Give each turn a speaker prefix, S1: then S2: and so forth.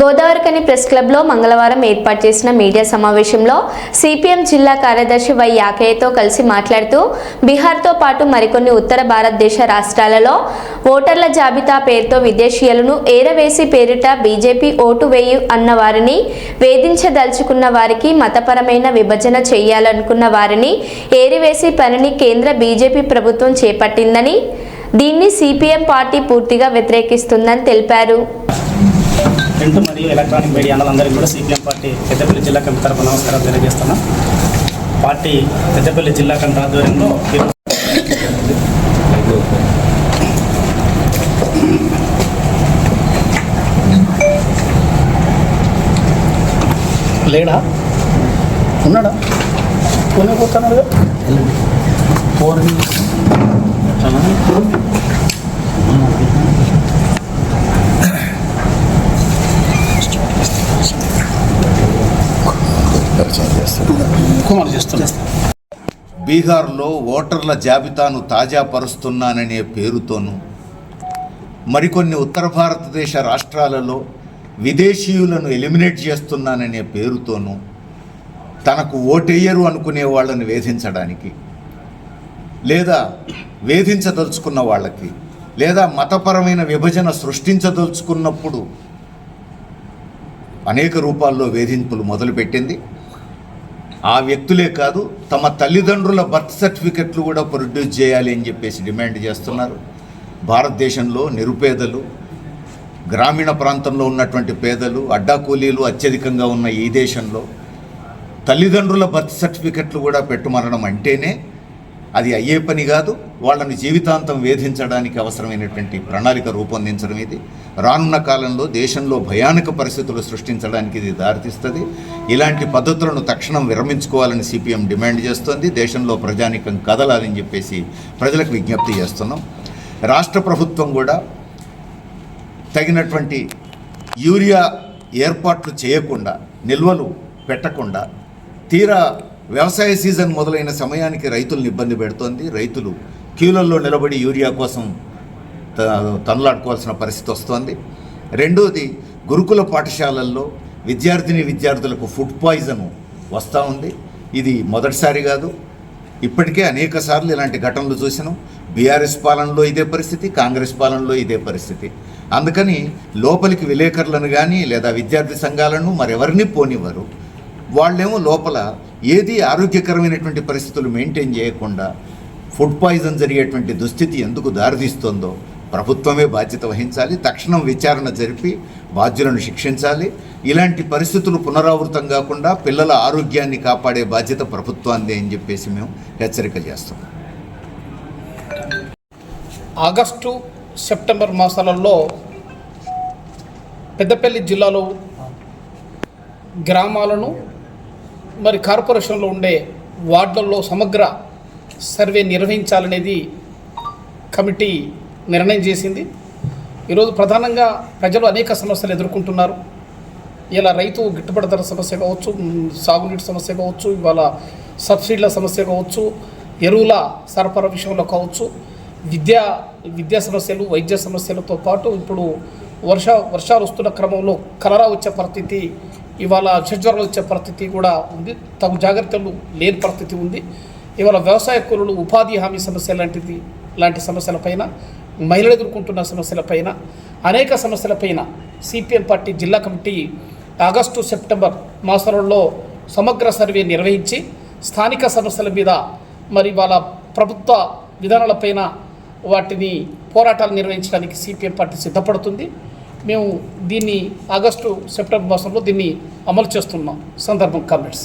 S1: Godavarikhani press క్లబ్లో మంగళవారం ఏర్పాటు చేసిన మీడియా సమావేశంలో సిపిఎం జిల్లా కార్యదర్శి వై యాకయ్యతో కలిసి మాట్లాడుతూ బీహార్తో పాటు మరికొన్ని ఉత్తర భారతదేశ రాష్ట్రాలలో ఓటర్ల జాబితా పేరుతో విదేశీయులను ఏరవేసి పేరిట బీజేపీ ఓటు వేయు అన్న వారిని వేధించదలుచుకున్న వారికి మతపరమైన విభజన చేయాలనుకున్న వారిని ఏరివేసి పనిని కేంద్ర బీజేపీ ప్రభుత్వం చేపట్టిందని దీన్ని సిపిఎం పార్టీ పూర్తిగా వ్యతిరేకిస్తుందని తెలిపారు.
S2: ప్రింట్ మరియు ఎలక్ట్రానిక్ మీడియా అందరికీ కూడా సిపిఎం పార్టీ పెద్దపల్లి జిల్లా కమిటీ తరపు నమస్కారం తెలియజేస్తున్నాం. పార్టీ పెద్దపల్లి జిల్లా కమిటీ ఆధ్వర్యంలో లేడా? ఉన్నాడా? కొనే పోతున్నాడు కుమార్ చేస్తున్నారు
S3: బీహార్లో ఓటర్ల జాబితాను తాజాపరుస్తున్నాననే పేరుతోనూ మరికొన్ని ఉత్తర భారతదేశ రాష్ట్రాలలో విదేశీయులను ఎలిమినేట్ చేస్తున్నాననే పేరుతోనూ తనకు ఓటేయరు అనుకునే వాళ్ళని వేధించడానికి లేదా వేధించదలుచుకున్న వాళ్ళకి లేదా మతపరమైన విభజన సృష్టించదలుచుకున్నప్పుడు అనేక రూపాల్లో వేధింపులు మొదలుపెట్టింది. ఆ వ్యక్తులే కాదు తమ తల్లిదండ్రుల బర్త్ సర్టిఫికెట్లు కూడా ప్రొడ్యూస్ చేయాలి అని చెప్పేసి డిమాండ్ చేస్తున్నారు. భారతదేశంలో నిరుపేదలు గ్రామీణ ప్రాంతంలో ఉన్నటువంటి పేదలు అడ్డాకూలీలు అత్యధికంగా ఉన్న ఈ దేశంలో తల్లిదండ్రుల బర్త్ సర్టిఫికెట్లు కూడా పెట్టుమనడం అంటేనే అది అయ్యే పని కాదు వాళ్ళని జీవితాంతం వేధించడానికి అవసరమైనటువంటి ప్రణాళిక రూపొందించడం ఇది. రానున్న కాలంలో దేశంలో భయానక పరిస్థితులు సృష్టించడానికి ఇది దారితీస్తుంది. ఇలాంటి పద్ధతులను తక్షణం విరమించుకోవాలని సిపిఎం డిమాండ్ చేస్తోంది. దేశంలో ప్రజానికం కదలాలని చెప్పేసి ప్రజలకు విజ్ఞప్తి చేస్తున్నాం. రాష్ట్ర ప్రభుత్వం కూడా తగినటువంటి యూరియా ఏర్పాట్లు చేయకుండా నిల్వలు పెట్టకుండా తీరా వ్యవసాయ సీజన్ మొదలైన సమయానికి రైతులను ఇబ్బంది పెడుతోంది. రైతులు క్యూలల్లో నిలబడి యూరియా కోసం త- తనలాడుకోవాల్సిన పరిస్థితి వస్తోంది. రెండోది గురుకుల పాఠశాలల్లో విద్యార్థిని విద్యార్థులకు ఫుడ్ పాయిజన్ వస్తూ ఉంది. ఇది మొదటిసారి కాదు. ఇప్పటికే అనేక సార్లు ఇలాంటి ఘటనలు చూసినాం. బీఆర్ఎస్ పాలనలో ఇదే పరిస్థితి కాంగ్రెస్ పాలనలో ఇదే పరిస్థితి. అందుకని లోపలికి విలేకరులను కానీ లేదా విద్యార్థి సంఘాలను మరెవరిని పోనివ్వరు. వాళ్ళేమో లోపల ఏది ఆరోగ్యకరమైనటువంటి పరిస్థితులు మెయింటైన్ చేయకుండా ఫుడ్ పాయిజన్ జరిగేటువంటి దుస్థితి ఎందుకు దారితీస్తుందో ప్రభుత్వమే బాధ్యత వహించాలి తక్షణం విచారణ జరిపి బాధ్యులను శిక్షించాలి. ఇలాంటి పరిస్థితులు పునరావృతం కాకుండా పిల్లల ఆరోగ్యాన్ని కాపాడే బాధ్యత ప్రభుత్వాన్ని అని చెప్పేసి మేము హెచ్చరిక చేస్తాం
S4: ఆగస్టు సెప్టెంబర్ మాసాలలో పెద్దపల్లి జిల్లాలో గ్రామాలను మరి కార్పొరేషన్లో ఉండే వార్డులలో సమగ్ర సర్వే నిర్వహించాలనేది కమిటీ నిర్ణయం చేసింది. ఈరోజు ప్రధానంగా ప్రజలు అనేక సమస్యలు ఎదుర్కొంటున్నారు. ఇలా రైతు గిట్టుబాటు ధర సమస్య కావచ్చు సాగునీటి సమస్య కావచ్చు ఇవాళ సబ్సిడీల సమస్య కావచ్చు ఎరువుల సరఫరా విషయంలో కావచ్చు విద్యా విద్యా సమస్యలు వైద్య సమస్యలతో పాటు ఇప్పుడు వర్ష వర్షాలు వస్తున్న క్రమంలో కలరా వచ్చే పరిస్థితి ఇవాళ చెజ్వరాలు వచ్చే పరిస్థితి కూడా ఉంది. తగు జాగ్రత్తలు లేని పరిస్థితి ఉంది. ఇవాళ వ్యవసాయ కూలీలు ఉపాధి హామీ సమస్య లాంటిది లాంటి సమస్యలపైన మహిళలు ఎదుర్కొంటున్న సమస్యలపైన అనేక సమస్యలపైన సిపిఎం పార్టీ జిల్లా కమిటీ ఆగస్టు సెప్టెంబర్ మాసాలలో సమగ్ర సర్వే నిర్వహించి స్థానిక సమస్యల మీద మరి వాళ్ళ ప్రభుత్వ విధానాలపైన వాటిని పోరాటాలు నిర్వహించడానికి సిపిఎం పార్టీ సిద్ధపడుతుంది. మేము దీన్ని ఆగస్టు సెప్టెంబర్ మాసంలో దీన్ని అమలు చేస్తున్నాం సందర్భం కామెంట్స్